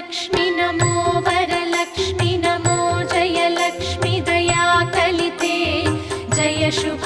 लक्ष्मि नमो वरलक्ष्मि नमो जय लक्ष्मि दया कलिते जय शुभ